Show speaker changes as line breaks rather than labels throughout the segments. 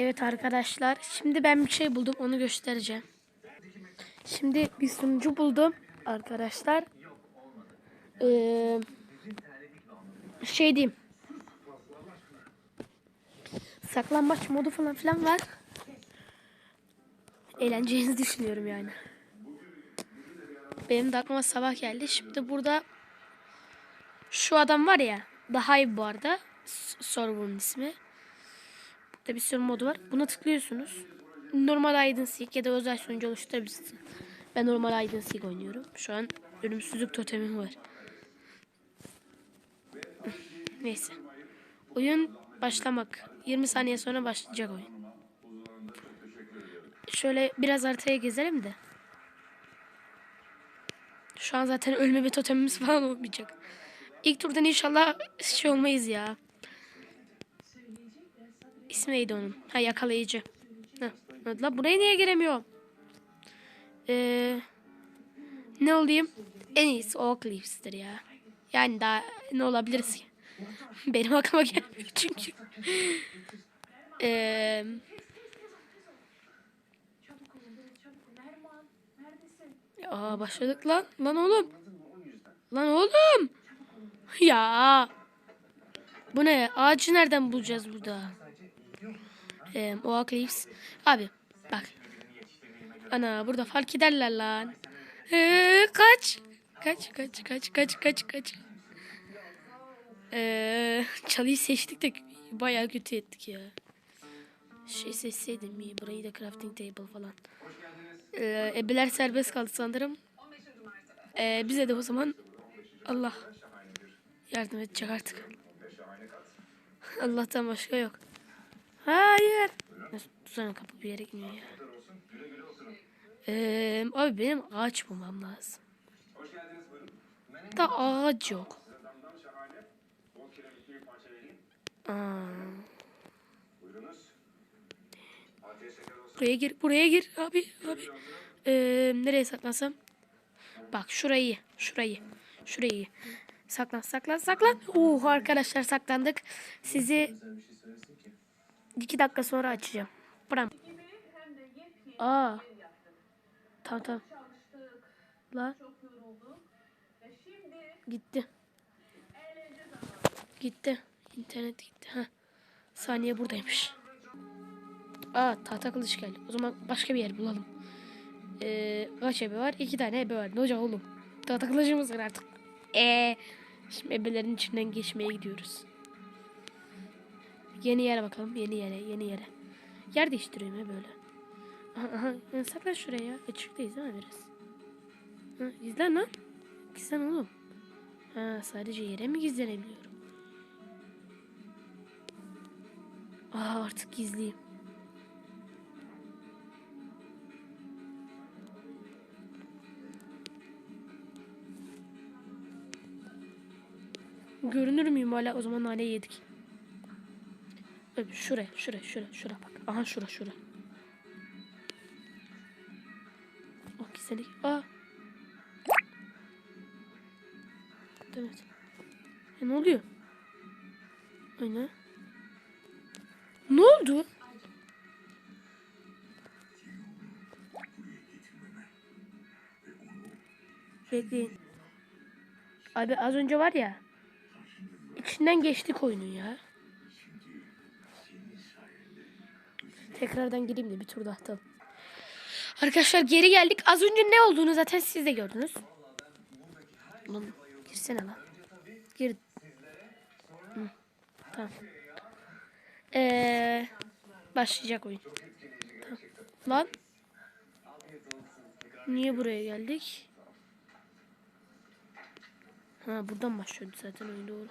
Evet arkadaşlar. Şimdi ben bir şey buldum. Onu göstereceğim. Şimdi bir sunucu buldum arkadaşlar. Ee, şey diyeyim. Saklambaç modu falan filan var. Eğleneceğinizi düşünüyorum yani. Benim de aklıma sabah geldi. Şimdi burada şu adam var ya. Daha iyi bu arada. S- Server'ın ismi. Burada bir modu var. Buna tıklıyorsunuz. Normal and Seek ya da özel sunucu oluşturabilirsiniz. Ben normal and Seek oynuyorum. Şu an ölümsüzlük totemim var. Neyse. Oyun başlamak. 20 saniye sonra başlayacak oyun. Şöyle biraz haritaya gezelim de. Şu an zaten ölme bir totemimiz falan olmayacak. İlk turdan inşallah şey olmayız ya. İsmi neydi onun? Ha yakalayıcı. Ha, la buraya niye giremiyorum? Ee, ne olayım? En iyisi Oak Leafs'tir ya. Yani daha ne olabiliriz ki? Benim aklıma gelmiyor çünkü. Ee, Aa başladık lan. Lan oğlum. Lan oğlum. Ya. Bu ne? Ağacı nereden bulacağız burada? Ee, Oak Leaves. Abi bak. Ana burada fark ederler lan. Ee, kaç. Kaç kaç kaç kaç kaç kaç. Ee, çalıyı seçtik de bayağı kötü ettik ya. Şey seçseydim iyi. Burayı da crafting table falan. Ee, ebeler serbest kaldı sanırım. Ee, bize de o zaman Allah yardım edecek artık. Allah'tan başka yok. Hayır. Tuzana kapı bir yere gitmiyor ya. Ee, abi benim ağaç bulmam lazım. Da ağaç yok. Buraya gir, buraya gir abi, abi. Ee, nereye saklansam? Bak şurayı, şurayı, şurayı. Saklan, saklan, saklan. Uh arkadaşlar saklandık. Sizi iki dakika sonra açacağım. Bram. Aa. Tamam tamam. La. Gitti. Gitti. İnternet gitti. Ha. Saniye buradaymış. Aa tahta kılıç geldi. O zaman başka bir yer bulalım. Ee, kaç ebe var? İki tane ebe var. Ne olacak oğlum? Tahta kılıcımız var artık. Ee, şimdi ebelerin içinden geçmeye gidiyoruz. Yeni yere bakalım. Yeni yere, yeni yere. Yer değiştiriyorum ya böyle. Aha, aha. Ya Saklan şuraya. Açıktayız değil mi biraz? Ha, gizlen lan. Gizlen oğlum. Ha, sadece yere mi gizlenebiliyorum? Aa, artık gizliyim. Görünür müyüm hala? O zaman nane yedik. Öp, şuraya, şuraya, şuraya, şuraya bak. Aha şura, şura. Bak seni. Aa. Evet. E, ne oluyor? Aynen. Ne oldu? Bekleyin. Abi az önce var ya. İçinden geçtik oyunun ya. Tekrardan gireyim de bir tur daha atalım. Arkadaşlar geri geldik. Az önce ne olduğunu zaten siz de gördünüz. Lan girsene lan. Gir. Hı, tamam. Ee, başlayacak oyun. Tamam. Lan. Niye buraya geldik? Ha buradan başlıyordu zaten oyun doğru.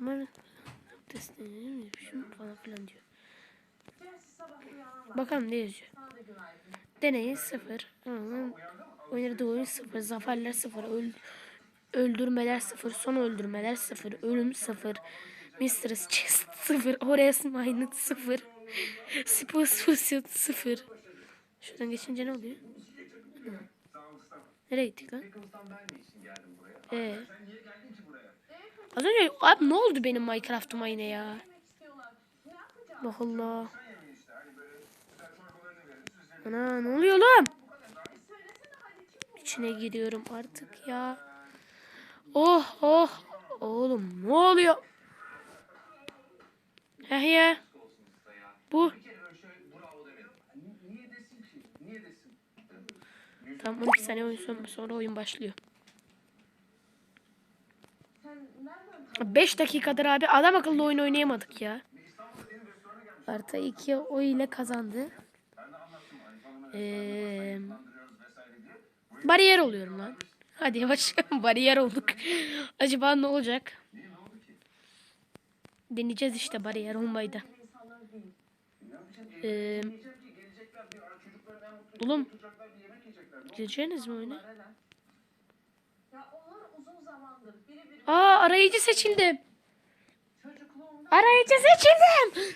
Var test edelim falan filan diyor. Bakalım ne yazıyor. Deneyin sıfır. Oynadığı oyun sıfır. Zaferler sıfır. Öl, öldürmeler sıfır. Son öldürmeler sıfır. Ölüm sıfır. Mistress Chest sıfır. Horace Minot sıfır. Spus Fusion sıfır. Şuradan geçince ne oluyor? Hı. Nereye gittik lan? Ee. Az önce abi ne oldu benim Minecraft'ıma yine ya? Allah Allah. Ana ne oluyor oğlum? İçine giriyorum artık ya. Oh oh. Oğlum ne oluyor? Heh ya. Bu. Tamam 12 saniye oyun son- sonra oyun başlıyor. 5 dakikadır abi adam akıllı oyun oynayamadık ya. Artı 2 o ile kazandı. Ee, bariyer oluyorum lan. Hadi yavaş bariyer olduk. Acaba ne olacak? Deneyeceğiz işte bariyer olmayı da. Ee, oğlum gireceğiniz mi oyuna?
Ya onlar uzun zamandır biri bir
Aa arayıcı seçildim. Arayıcı seçildim.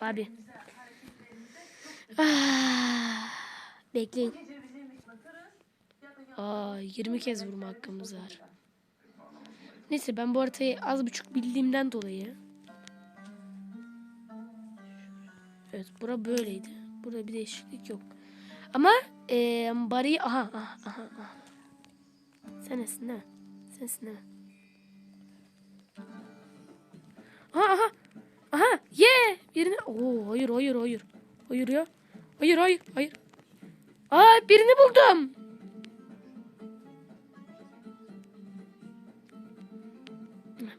Abi. Ah, bekleyin. Aa 20 kez vurma hakkımız var. Neyse ben bu haritayı az buçuk bildiğimden dolayı. Evet bura böyleydi. Burada bir değişiklik yok. Ama eee bari aha aha aha. aha. Sensin değil mi? Mi? Aha aha. Aha ye birini. Oo hayır hayır hayır. Hayır ya. Hayır hayır hayır. Aa birini buldum.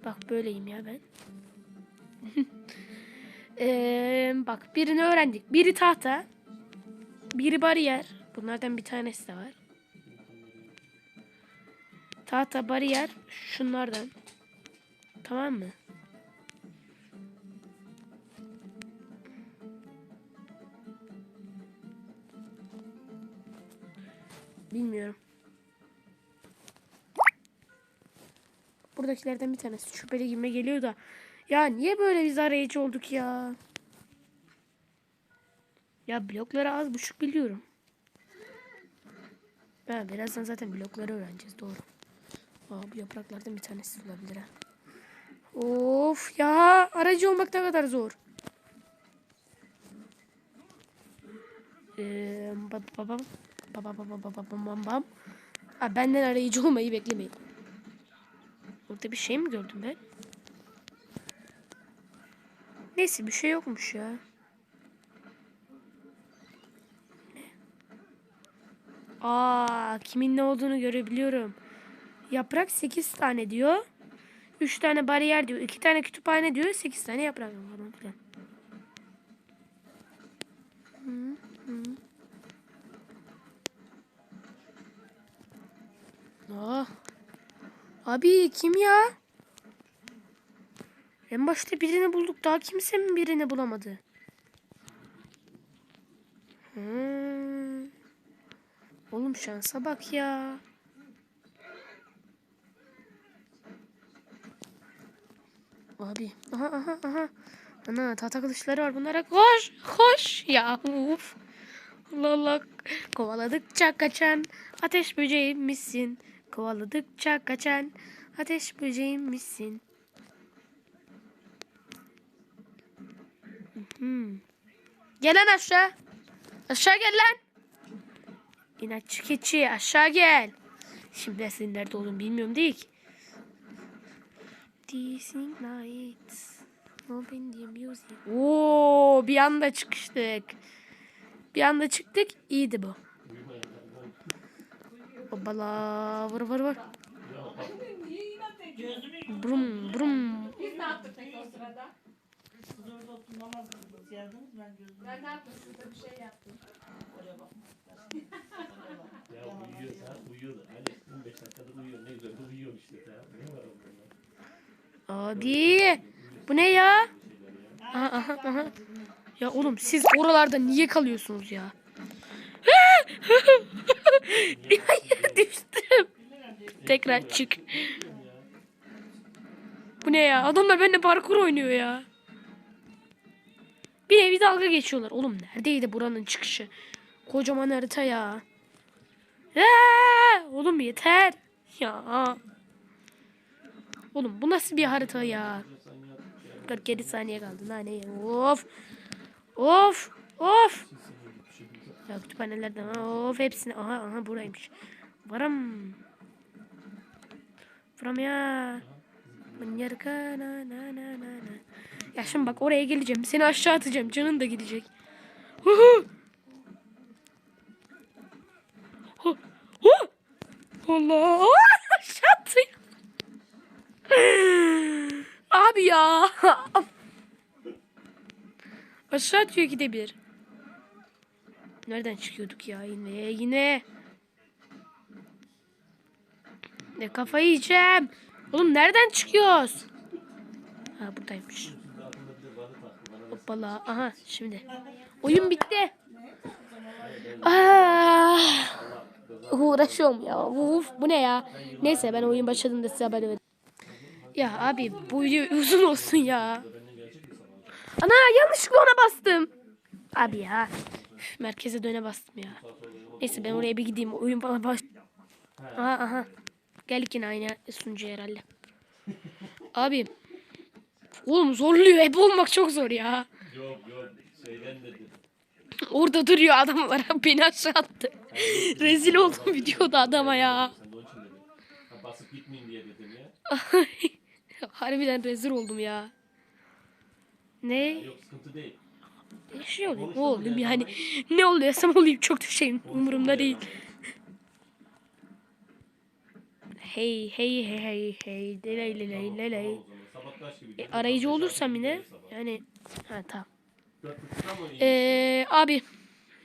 Bak böyleyim ya ben. Eee, bak birini öğrendik. Biri tahta. Biri bariyer. Bunlardan bir tanesi de var. Tahta bariyer. Şunlardan. Tamam mı? Bilmiyorum. Buradakilerden bir tanesi şüpheli gibi geliyor da. Ya niye böyle biz arayıcı olduk ya? Ya blokları az buçuk biliyorum. Ha, birazdan zaten blokları öğreneceğiz doğru. Aa, bu yapraklardan bir tanesi olabilir ha. Of ya aracı olmak ne kadar zor. Ee, babam babam babam babam babam babam. Aa, benden arayıcı olmayı beklemeyin. Orada bir şey mi gördüm ben? Neyse bir şey yokmuş ya. Aa kimin ne olduğunu görebiliyorum. Yaprak 8 tane diyor. 3 tane bariyer diyor. 2 tane kütüphane diyor. 8 tane yaprak var falan filan. Aa. Abi kim ya? En başta birini bulduk. Daha kimse mi birini bulamadı? Hmm. Oğlum şansa bak ya. Abi. Aha aha aha. Ana tahta kılıçları var bunlara. Koş koş. Ya uf. Allah Allah. Kovaladıkça kaçan ateş böceğim misin? Kovaladıkça kaçan ateş böceğim misin? Hmm. Gel lan aşağı. Aşağı gel lan. İnatçı keçi aşağı gel. Şimdi senin nerede olduğunu bilmiyorum değil ki. Dissing nights. Open the music. Oo, bir anda çıkıştık. Bir anda çıktık. İyiydi bu. Hoppala. Vur vur vur. Brum brum.
Biz ne yaptık peki o sırada?
Siz orada. Geldiniz ben gözüm
Ben ne yaptım? Siz de bir şey yaptım.
oraya bakmak
Ya uyuyor ha uyuyor da hani 15 dakikadır uyuyor ne güzel uyuyor işte. Ne var onda?
Abi. Bu ne ya? Aha, aha, aha. Ya oğlum siz oralarda niye kalıyorsunuz ya? Hayır düştüm. Tekrar çık. Bu ne ya? Adamlar benimle parkur oynuyor ya. Bir nevi dalga geçiyorlar. Oğlum neredeydi buranın çıkışı? Kocaman harita ya. Oğlum yeter. Ya. Oğlum bu nasıl bir harita ya? 47 saniye kaldı. Nane of. Of. Of. Ya kütüphanelerden of hepsini. Aha aha buraymış. Varam. Varam ya. Manyarka na na na na na. Ya şimdi bak oraya geleceğim. Seni aşağı atacağım. Canın da gidecek. Hu hu. Allah. Aşağı attı. Abi ya. Aşağı atıyor gidebilir. Nereden çıkıyorduk ya yine yine. Ne kafayı yiyeceğim. Oğlum nereden çıkıyoruz? Ha buradaymış. Hoppala. Aha şimdi. Oyun bitti. Ah, uğraşıyorum ya. Uf, bu ne ya? Neyse ben oyun başladığında size haber veririm. Ya abi bu video uzun olsun ya. Ana yanlışlıkla ona bastım. Abi ya. Üf, merkeze döne bastım ya. Neyse ben oraya bir gideyim. Oyun bana baş... Aha aha. Geldik yine aynı sunucu herhalde. Abi. Oğlum zorluyor. Hep olmak çok zor ya.
Yok yok. Şeyden dedim.
Orada duruyor adam olarak beni aşağı attı. Rezil oldum videoda adama ya.
Basıp gitmeyin diye dedim ya.
Harbiden rezil oldum ya. Ne?
Yok sıkıntı değil.
Şey oluyor. Ne olayım yani. Ne oluyorsam olayım çok da şeyim umurumda değil. Hey hey hey hey hey
kaç gibi?
E, arayıcı olursam yine yani ha tamam. Ee, abi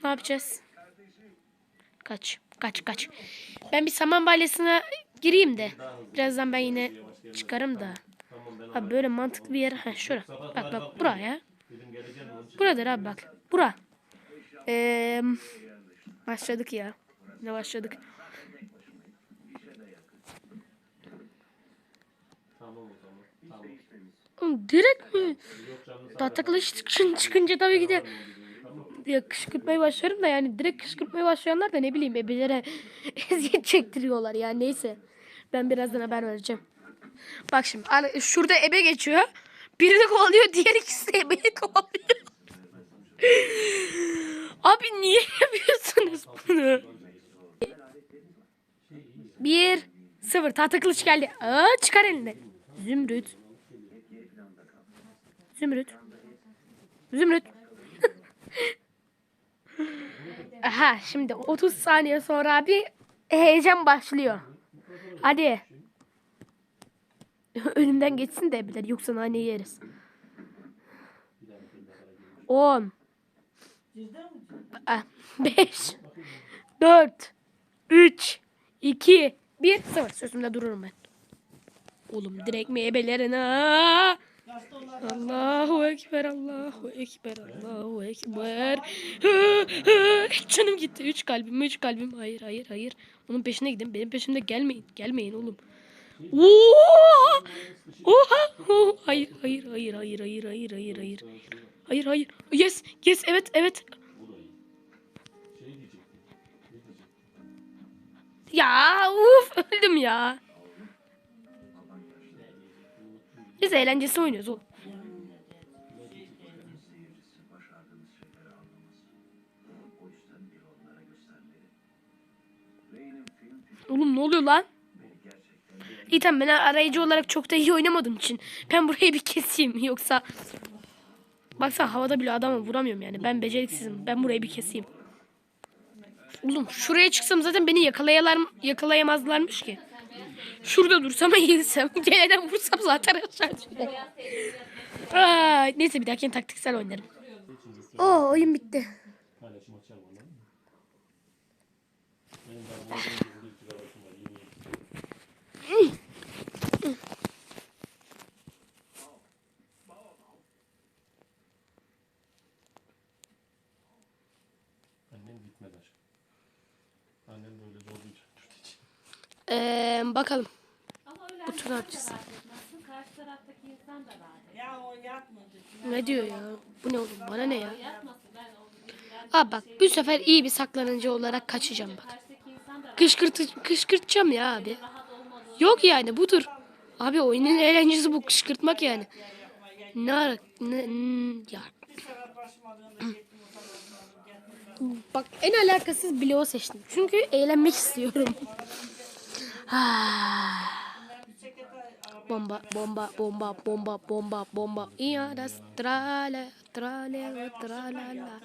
ne yapacağız? Kaç kaç kaç. Ben bir saman balyasına gireyim de. Birazdan ben yine çıkarım da. Abi böyle mantıklı bir yer. Ha şura. Bak bak buraya. Buradır abi bak. Bura. Ee, başladık ya. Ne başladık? Direkt mi? Çıkın- çıkınca tabii ki de ya kışkırtmaya başlarım da yani direkt kışkırtmaya başlayanlar da ne bileyim ebelere eziyet çektiriyorlar yani neyse. Ben birazdan haber vereceğim. Bak şimdi şurada ebe geçiyor. Birini kovalıyor diğer ikisi de ebeyi kovalıyor. Abi niye yapıyorsunuz bunu? Bir, sıfır. Tahta kılıç geldi. Aa, çıkar elinde. Zümrüt. Zümrüt. Zümrüt. Aha şimdi 30 saniye sonra abi heyecan başlıyor. Hadi. Önümden geçsin de ebeler yoksa nane yeriz. 10
Cidden mi?
5 4 3 2 1 0 Sözümde dururum ben. Oğlum direkt
onlar?
Allahu Ekber, Allahu Ekber, Allahu Ekber. Hı, hı. Canım gitti. Üç kalbim, üç kalbim. Hayır, hayır, hayır. Onun peşine gidin. Benim peşimde gelmeyin. Gelmeyin oğlum. Oha! Oha! Oh, Hayır, hayır, hayır, hayır, hayır, hayır, hayır, hayır. Hayır, hayır. Yes, yes, evet, evet. Ya, uf, öldüm ya. Biz eğlencesi oynuyoruz oğlum. İyi tamam ben arayıcı olarak çok da iyi oynamadığım için ben burayı bir keseyim yoksa Baksana havada bile adamı vuramıyorum yani ben beceriksizim ben burayı bir keseyim. Oğlum şuraya çıksam zaten beni yakalayalar yakalayamazlarmış ki. Şurada dursam eğilsem geleden vursam zaten aşağı. Aa, neyse bir dahakine taktiksel oynarım. Oo oyun bitti.
Paylaşım açar mı lan? Benim daha bu arada bir gigabaytım var. Yeni yeni. Annem gitmedi aşkım. Annem böyle zorlayacak. için.
Ee, bakalım. Bu tur ne yapacağız?
etmezsin. Karşı taraftaki insan da rahat
Ya o yapmadı.
Ne diyor ya? Bu ne oğlum? Bana ne ya? Aa bak bu sefer iyi bir saklanıcı olarak kaçacağım bak. Kışkırt kışkırtacağım ya abi. Yok yani budur. Abi oyunun eğlencesi bu kışkırtmak yani. Ne ara... Ne, ya. Bak en alakasız bloğu seçtim. Çünkü eğlenmek istiyorum. Ah.
Ben bir cekete arabaya
bomba, bomba, bomba, bomba, bomba, bomba. Ya das trale, trale, tralala.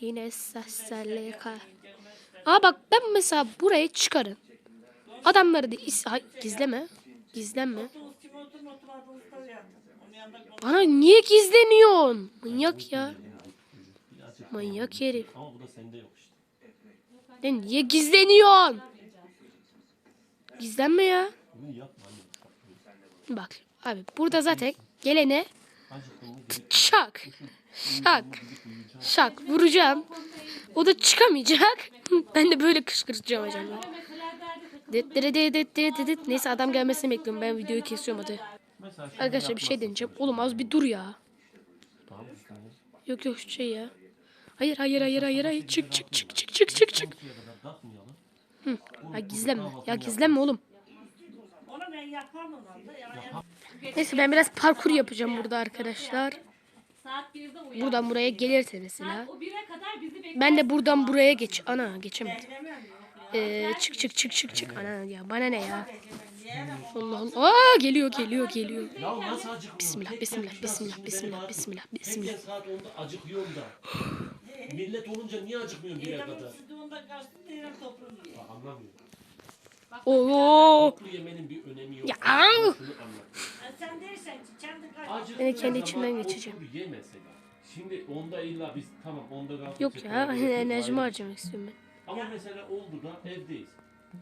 Yine sesselika. Aa bak ben mesela buraya çıkarım. Adamları da is Ay, gizleme. Gizlenme. Bana niye gizleniyorsun? Manyak ya. Manyak herif.
ama bu da sende yok işte.
Niye gizleniyorsun? Gizlenme ya. Bak abi burada zaten gelene şak şak şak vuracağım. O da çıkamayacak. Ben de böyle kışkırtacağım acaba. Neyse adam gelmesini bekliyorum. Ben videoyu kesiyorum hadi. Arkadaşlar bir şey deneyeceğim. Oğlum az bir dur ya. Yok yok şey ya. Hayır hayır hayır hayır hayır. Çık çık çık çık çık çık çık. Ya gizlenme. Ya gizlenme oğlum.
Onu ben
Neyse ben biraz parkur yapacağım burada arkadaşlar.
saat 1'de uyan.
Buradan buraya gelirse mesela.
Saat o 1'e kadar bizi bekler.
Ben de buradan buraya geç. Ana geçemedim. Ee, çık çık çık çık çık. Ana ya bana ne ya. Allah Allah. Aa geliyor geliyor geliyor.
Ya nasıl acıkmıyor?
Bismillah, bismillah, bismillah, bismillah, bismillah, bismillah.
Herkes saat 10'da acıkıyor da. Millet olunca niye acıkmıyor bire
ya.
kadar? Anlamıyorum.
Oo.
Toplu yemenin bir önemi yok.
Ya.
Şunu
sen değilsen kendi kaç.
Ben kendi içimden geçeceğim.
Ye mesela. Şimdi onda illa biz tamam onda kalkıp
Yok ya enerjimi harcamak istiyorum ben.
Ama mesela oldu da evdeyiz.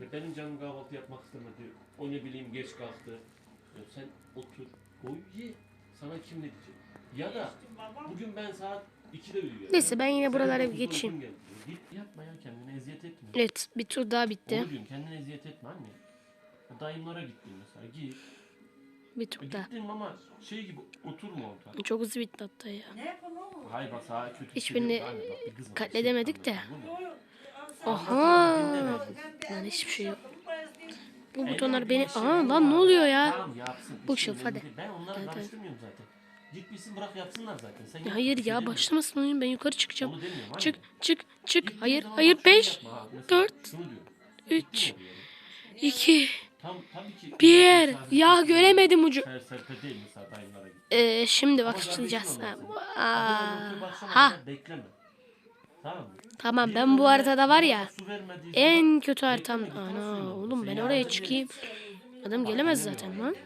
Ve benim canım kahvaltı yapmak istemedi. O ne bileyim geç kalktı. Ya sen otur, koy ye. Sana kim ne diyecek? Ya da bugün ben saat 2'de uyuyorum.
Neyse ben yine
Sen
buralara bir
dokuzda
geçeyim.
geldi. Git yapma ya kendine eziyet etme.
Evet bir tur daha bitti.
Diyorum kendine eziyet etme anne. Ya Dayımlara gittin mesela git.
Bir
E
tur daha.
Gittin ama şey gibi oturma orada.
Çok hızlı bitti hatta ya.
Ne yapalım oğlum?
Hayır bak sana kötü
Hiçbirini
hissediyorum. Anne bak bir kızma, bir şey
katledemedik de.
yapma, anladın mı?
Aha. Lan hiçbir şey yok. Bu butonlar beni... Aa lan ne oluyor ya?
Tamam yapsın.
Bu
işin
hadi.
Ben onları karıştırmıyorum zaten. Git bilsin bırak yapsınlar zaten. Sen
Ya hayır
şey
ya başlamasın oyun ben yukarı çıkacağım.
Onu demiyorum.
Çık çık çık. Hayır hayır
bak şunu
5
yapma ha. Mesela
dört,
şunu diyorum.
3
Gittin oraya.
2
Tam, tabii ki.
1
Sadece
Ya göremedim ucu.
Ser serpe değil mesela dayımlara git.
Ee, şimdi bak açılacağız. Ha. Aa, ha
Bekleme. Tamam mı?
tamam ben bu haritada var ya en kötü haritam. Ana oğlum ben oraya çıkayım. Adam gelemez zaten lan.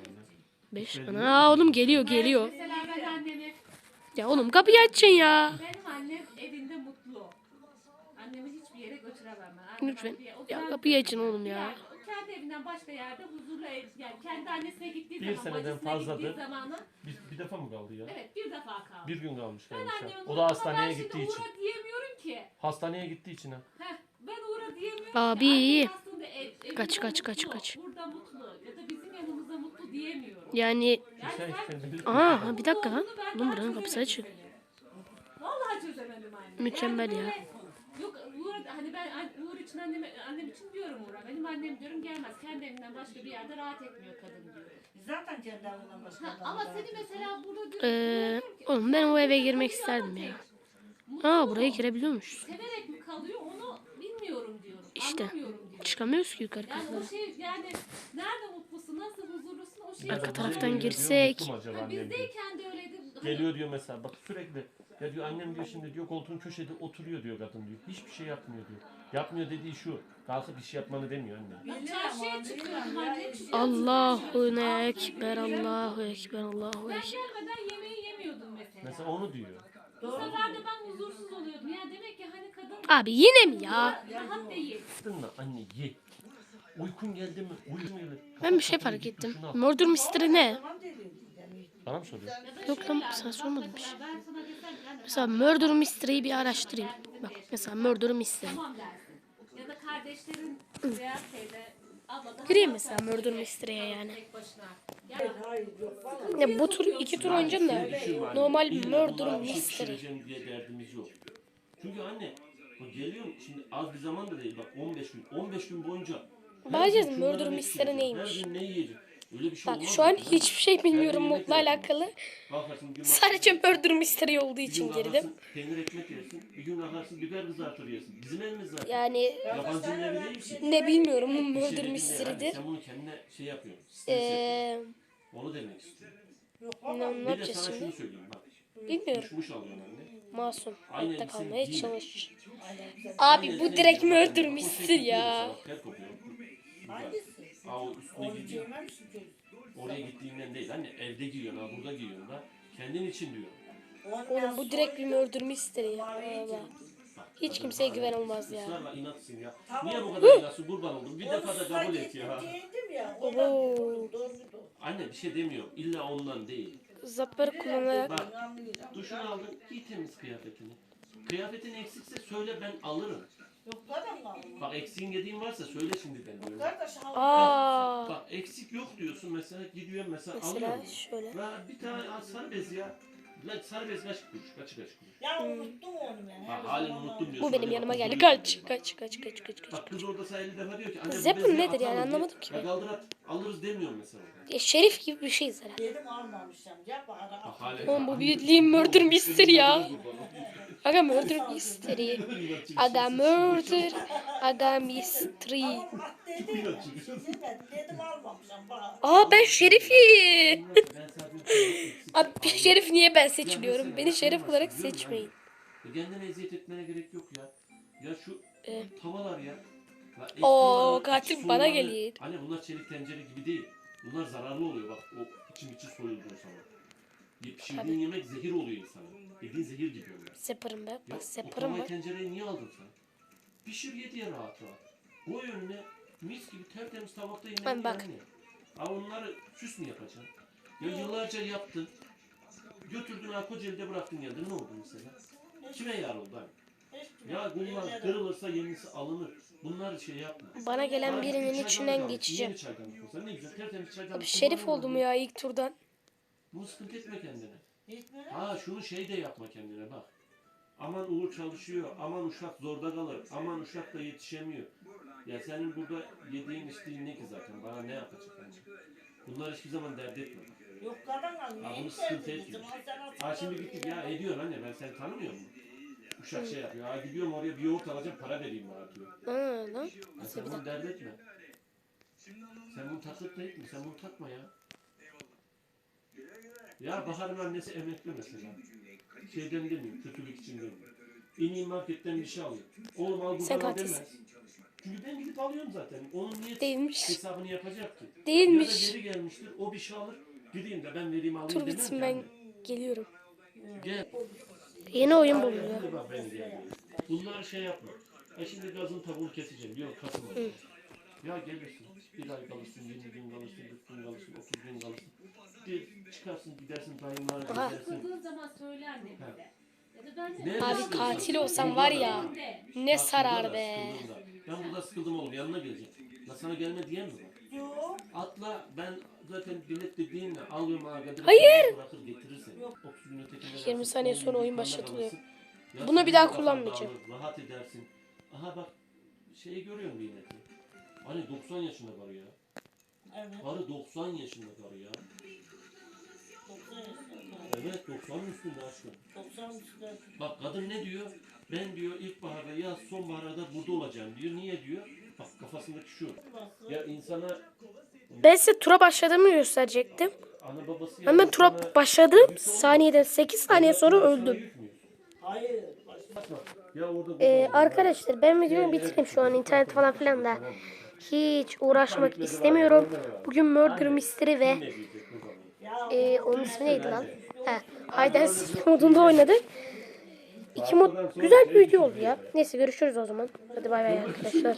5 Ana oğlum geliyor geliyor. Ya oğlum kapıyı açın ya.
benim annem evinde mutlu. Annemi hiçbir yere götüremem ben.
Lütfen. Ya kapıyı açın oğlum ya.
Kendi evinden başka yerde huzurlu ev, yani kendi annesine gittiği
Bir
zaman,
seneden
bacısına
fazladır.
gittiği zamanı,
Bir, bir defa mı kaldı ya?
evet bir defa kaldı.
Bir gün kalmış
ben
O da hastaneye
ben şimdi
gittiği için.
Uğur'a diyemiyorum ki.
Hastaneye gittiği için ha.
Heh, ben Uğur'a diyemiyorum
Abi,
ki. Annem
iyi.
aslında ev-
Kaç, kaç, kaç,
mutlu,
kaç.
Burada mutlu ya da bizim yanımızda mutlu diyemiyorum.
Yani
Yani
Şey,
sen
sen-
Aa bir dakika lan. Oğlum buranın kapısı açık.
Vallahi çözemedim anne.
Mükemmel
Yani
ya.
böyle- Yok Uğur, hani ben Uğur için anneme, annem için diyorum Uğur'a. Benim annem diyorum gelmez. Kendi evinden başka bir yerde rahat etmiyor kadın diyor.
Zaten kendi evinden başka
Ha, ama seni mesela burada diyorum.
Ee, oğlum ben o eve girmek isterdim ya. Aa buraya girebiliyormuş.
Severek mi kalıyor onu bilmiyorum diyorum.
İşte.
Anlamıyorum diyorum.
Çıkamıyoruz ki yukarı
Yani
katlara.
o şey yani nerede mutlusun, nasıl huzurlusun o şey.
Arka taraftan girsek.
mu acaba
Ha,
annem diyor.
bizdeyken de öyleydi. Hani
Geliyor diyor mesela bak sürekli. Ya diyor annem diyor şimdi diyor koltuğun köşede oturuyor diyor kadın diyor. Hiçbir şey yapmıyor diyor. Yapmıyor dediği şu. Kalkıp iş yapmanı demiyor anne.
Ben çarşıya çıkıyorum anne.
Allahu ekber, Allahu ekber, Allahu
Ben
ekber.
gelmeden yemeği yemiyordum mesela.
Mesela onu diyor.
Bu sefer de ben huzursuz oluyordum. Ya demek ki hani kadın
Abi yine mi ya?
rahat değil.
Anne ye. Uykun geldi mi? Uyum geldi.
Ben bir şey fark ettim. Murder Mystery ne?
Bana mı soruyor?
Yok lan sana sormadım bir şey.
Ben sana desem yani
Mesela Murder Mystery'yi bir araştırayım. Bak mesela Murder Mystery.
tamam dersin. Ya da kardeşlerin veya şeyde
Gireyim mesela Murder Mystery'e yani.
Ya
bu tur iki tur oynayacağım da
Düşün anne,
normal Murder
şey
Mystery.
pişireceğim diye derdimiz yok. Çünkü anne geliyorum şimdi az bir zaman da değil bak 15 gün 15 gün boyunca
Bakacağız Murder Mystery neymiş?
Her gün ne yiyeceğim. Öyle bir şey
Bak şu an
mı?
hiçbir şey bilmiyorum
yemek
modla alakalı. Sadece murder mystery olduğu için girdim.
Peynir ekmek yersin. Bir gün kalkarsın biber kızartır yersin. Bizim evimiz zaten.
Yani
Yabancının evi değil ki.
ne bilmiyorum bu
şey
murder
dediğinde yani
mystery'dir.
Sen bunu kendine şey yapıyorsun.
Ee,
Onu demek istiyorum.
ne, ne yapacağız
sana şunu
şimdi?
söyleyeyim bak.
Bilmiyorum. Masum. Hayatta kalmaya çalış. Abi bu direkt
şey kokuyor
ya.
Hangisi?
Aa o üstüne
Onu
gidiyor.
çocuk.
Oraya gittiğinden değil. Hani evde giyiyorsun ha burada giyiyorsun da. Kendin için diyor.
Oğlum bu direkt bir murder mystery ya. Allah. Hiç kimseye güven olmaz ya.
Israrla inatsın ya.
Tamam.
Niye bu kadar inatsın kurban oldum. Bir defa da kabul et ya.
Giydim ya.
Oo.
Ondan doğru doğru.
Anne bir şey demiyorum. İlla ondan değil.
Zapları kullanarak
Bak duşunu aldın giy temiz kıyafetini. Kıyafetin eksikse söyle ben alırım.
Yok kadın kaldı.
Bak eksiğin yediğin varsa söyle şimdiden diyorum.
Kardeş al.
Aa.
Bak eksik yok diyorsun mesela gidiyorsun mesela,
Mesela
alıyorum.
şöyle.
La bir tane al sarı bez ya. Lan sarı bez kaç kuruş? Kaç kaç kuruş?
Ya unuttum onu ben.
Ha,
Her
halen unuttum
var.
diyorsun.
Bu benim
Hadi
yanıma
bak,
geldi. Kaç kaç kaç kaç kaç kaç.
Bak kız orada sana 50 defa diyor ki anne bu bezi
nedir yani?
atalım
Anlamadım ki
Ya
ben.
kaldır at alırız demiyorum mesela.
Ya şerif gibi bir şeyiz herhalde.
Dedim almamışım. Yap ara.
Bak halen.
Oğlum bu bildiğin murder mystery ya. Aga murder mystery. Aga murder. Aga mystery. Aa ben
sadece-
Abi şerif niye ben seçiliyorum? Beni şerif olarak seçmeyin.
Kendine eziyet etmene gerek yok ya. Ya şu
Ee?
tavalar ya.
Oo, katil bana geliyor.
Hani bunlar çelik tencere gibi değil. Bunlar zararlı oluyor bak o içim içi soyulduğu sana. Pişirdiğin yemek zehir oluyor insana. Yediğin zehir gibi onlar.
Separım be.
Ya
Bak
o
separım var.
tencereyi niye aldın sen? Pişir ye diye rahat rahat. Koy önüne mis gibi tertemiz tabakta yemek
Ben bak.
yani. Ha onları süs mü yapacaksın? Ya yıllarca yaptın. Götürdün ha Kocaeli'de bıraktın geldin ne oldu mesela? Kime yar oldu hani?
Hiç
Ya bunlar kırılırsa yenisi alınır. Bunlar şey yapma.
Bana gelen birinin içinden geçeceğim.
Ne güzel tertemiz çaydanlık.
Abi şerif oldum ya ilk turdan.
Bunu sıkıntı etme kendine. Ha şunu şey de yapma kendine bak. Aman Uğur çalışıyor, aman uşak zorda kalır, aman uşak da yetişemiyor. Ya senin burada yediğin içtiğin ne ki zaten, bana ne yapacak yani? Bunlar hiçbir zaman dert etme.
Yok kadın alıyor.
Ha, bunu sıkıntı etmiyor.
Al al,
Ha şimdi
al.
gittik ya ediyorsun anne ben seni tanımıyor muyum? Uşak şey yapıyor, ha gidiyorum oraya bir yoğurt alacağım para vereyim bana diyor.
Lan.
Ya sen bunu dert etme. Sen bunu takıp da etme, sen bunu takma ya. Ya Bahar'ın annesi emekli mesela. Şeyden demiyor, kötülük için demiyor. İneyim marketten bir şey alayım. Oğlum al
Sen
buradan
katilsin.
demez. Çünkü ben gidip alıyorum zaten. Onun niye
Değilmiş.
hesabını yapacak ki?
Değilmiş.
Ya da geri gelmiştir, o bir şey alır. Gideyim de ben vereyim alayım
Tur bitsin ben
anne.
geliyorum.
Gel.
Yeni oyun buluyor.
Hadi bak. Bunlar şey yapma. Ya şimdi gazın tavuğunu keseceğim. Kasım ayı. Ya gelirsin. Bir ay kalırsın, 20 gün kalırsın, 40 gün kalırsın, 30 gün kalırsın. Bir çıkarsın gidersin dayımlara gidersin.
Sıkıldığın zaman söyle annemize. Ya da ben de
Ne
Abi
mesela?
katil olsam var ya. Ne
Bak
sarar
burada da
be.
sıkıldım da. Ben burada sıkıldım oğlum yanına geleceğim. La sana gelme diyen mi var?
Yok.
Atla ben zaten bilet dediğinle alıyorum aga.
Hayır.
Bırakır getirir seni. 30 gün ötekine
20
versin,
saniye
10 gün
sonra oyun başlatılıyor.
kalırsın.
Bunu bir daha
kafan
kullanmayacağım.
dağılır, Rahat edersin. Aha bak şeyi görüyorum Binet'i. Hani 90 yaşında karı ya.
Evet.
Karı 90 yaşında karı ya.
90.
Evet 90'ın üstünde aşkım.
90 üstünde.
Bak kadın ne diyor? Ben diyor ilkbaharda ya sonbaharda burada olacağım diyor. Niye diyor? Bak kafasındaki şu. Ya insana
Ben size tura başladığımı gösterecektim.
ana babası
Hemen
yapmış,
tura başladım. Saniyede 8 saniye sonra öldüm.
Hayır.
Ya orada
Ee, arkadaşlar ben videomu bitireyim şu an internet falan filan da. Hiç uğraşmak istemiyorum. Bugün Murder Mystery ve
Ne diyecek bu zaman?
Ya
e, onun ismi neydi lan? He, and Seek modunda oynadık. İki mod güzel bir video oldu ya. Neyse görüşürüz o zaman. Hadi bay bay arkadaşlar.